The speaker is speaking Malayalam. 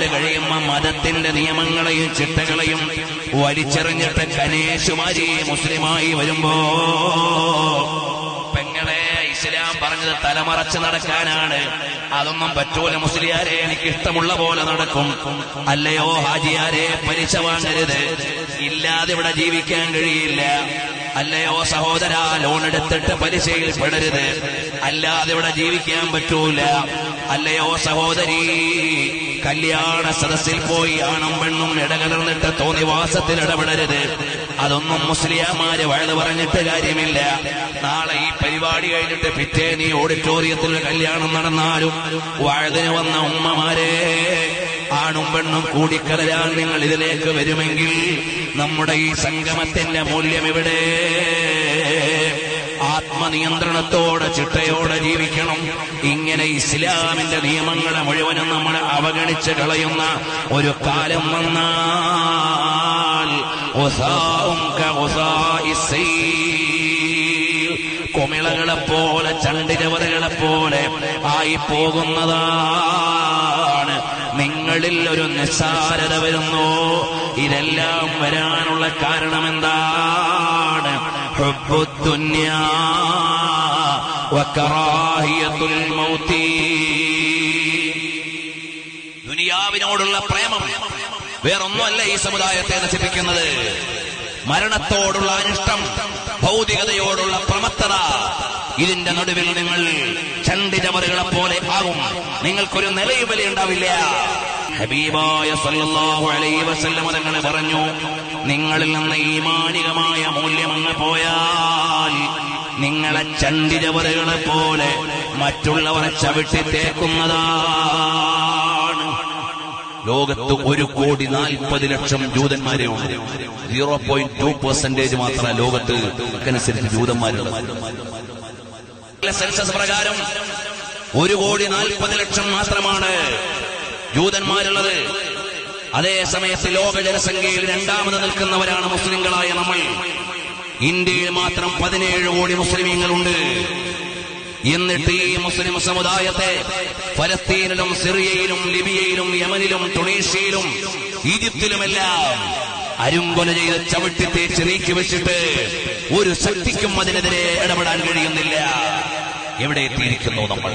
നാല് കഴിയുമ്പോ മതത്തിന്റെ നിയമങ്ങളെയും ചിട്ടകളെയും വലിച്ചെറിഞ്ഞിട്ട് കനേശുമാരി മുസ്ലിമായി വരുമ്പോ പെങ്ങളെ ഇസ്ലാം പറഞ്ഞത് തലമറച്ച് നടക്കാനാണ്. അതൊന്നും പറ്റൂല മുസ്ലിയാരെ എനിക്ക് ഇഷ്ടമുള്ള പോലെ നടക്കും. അല്ലയോ ഹാജിയാരെ പലിശ വാങ്ങരുത് ഇല്ലാതെ ഇവിടെ ജീവിക്കാൻ കഴിയില്ല. അല്ലയോ സഹോദര ലോൺ എടുത്തിട്ട് പലിശയിൽ പെടരുത്. അല്ലാതെ ഇവിടെ ജീവിക്കാൻ പറ്റൂല. അല്ലയോ സഹോദരി കല്യാണ സദസ്സിൽ പോയി ആണും പെണ്ണും ഇടകലർന്നിട്ട് തോന്നിവാസത്തിൽ ഇടപെടരുത്. അതൊന്നും മുസ്ലിയാമാര് വഴുത് പറഞ്ഞിട്ട് കാര്യമില്ല. നാളെ ഈ പരിപാടി കഴിഞ്ഞിട്ട് പിറ്റേ നീ ഓഡിറ്റോറിയത്തിൽ കല്യാണം നടന്നാലും വഴുതിന് വന്ന ഉമ്മമാരെ ആണും പെണ്ണും കൂടിക്കലരാൻ നിങ്ങൾ ഇതിലേക്ക് വരുമെങ്കിൽ നമ്മുടെ ഈ സംഗമത്തിന്റെ മൂല്യം ഇവിടെ ആത്മനിയന്ത്രണത്തോടെ ചിട്ടയോടെ ജീവിക്കണം. ഇങ്ങനെ ഇസ്ലാമിന്റെ നിയമങ്ങളെ മുഴുവനും നമ്മൾ അവഗണിച്ച് കളയുന്ന ഒരു കാലം വന്നാൽ. കുമിളകളെ പോലെ ചണ്ടിരവതകളെ പോലെ ആയി പോകുന്നതാണ് നിങ്ങളിൽ ഒരു നിസ്സാരത വരുന്നു. ഇതെല്ലാം വരാനുള്ള കാരണം എന്താണ് الدنيا വകറാഹിയത്തുൽ الموت. ദുനിയാവിനോടുള്ള പ്രേമം വേറൊന്നുമല്ല ഈ സമുദായത്തെ നശിപ്പിക്കുന്നത്. മരണത്തോടുള്ള അനിഷ്ടം ഭൗതികതയോടുള്ള പ്രമത്തത ഇതിന്റെ നടുവിൽ നിങ്ങൾ ചണ്ടിചവറുകളെ പോലെ ആകും. നിങ്ങൾക്കൊരു നിലയുബലി ഉണ്ടാവില്ല. ഹബീബായ സല്ലല്ലാഹു അലൈഹി വസല്ലം തങ്ങൾ പറഞ്ഞു നിങ്ങളിൽ നിന്ന് ഈമാനികമായ മൂല്യം അങ്ങ് പോയാൽ നിങ്ങളെ ചണ്ടിരവരകളെ പോലെ മറ്റുള്ളവരെ ചവിട്ടി തേക്കുന്നതാണ്. ലോകത്ത് ഒരു കോടി നാൽപ്പത് ലക്ഷം ജൂതന്മാരെ ഉണ്ട് സീറോ പോയിന്റ് ടു പെർസെന്റേജ് മാത്രമേ ലോകത്ത് അനുസരിച്ച് ജൂതന്മാരുള്ളത് സെൻസസ് പ്രകാരം ഒരു കോടി നാൽപ്പത് ലക്ഷം മാത്രമാണ് ജൂതന്മാരുള്ളത്. അതേ സമയത്ത് ലോക ജനസംഖ്യയിൽ രണ്ടാമത് നിൽക്കുന്നവരാണ് മുസ്ലിങ്ങളായ നമ്മൾ. ഇന്ത്യയിൽ മാത്രം പതിനേഴ് കോടി മുസ്ലിമീങ്ങളുണ്ട്. എന്നിട്ട് ഈ മുസ്ലിം സമുദായത്തെ ഫലസ്തീനിലും സിറിയയിലും ലിബിയയിലും യമനിലും ടുണീഷ്യയിലും ഈജിപ്തിലുമെല്ലാം അരുങ്കൊല ചെയ്ത് ചവിട്ടി തേച്ച് നീക്കി വെച്ചിട്ട് ഒരു ശക്തിക്കും അതിനെതിരെ ഇടപെടാൻ കഴിയുന്നില്ല. എവിടെ എത്തിയിരിക്കുന്നു നമ്മൾ?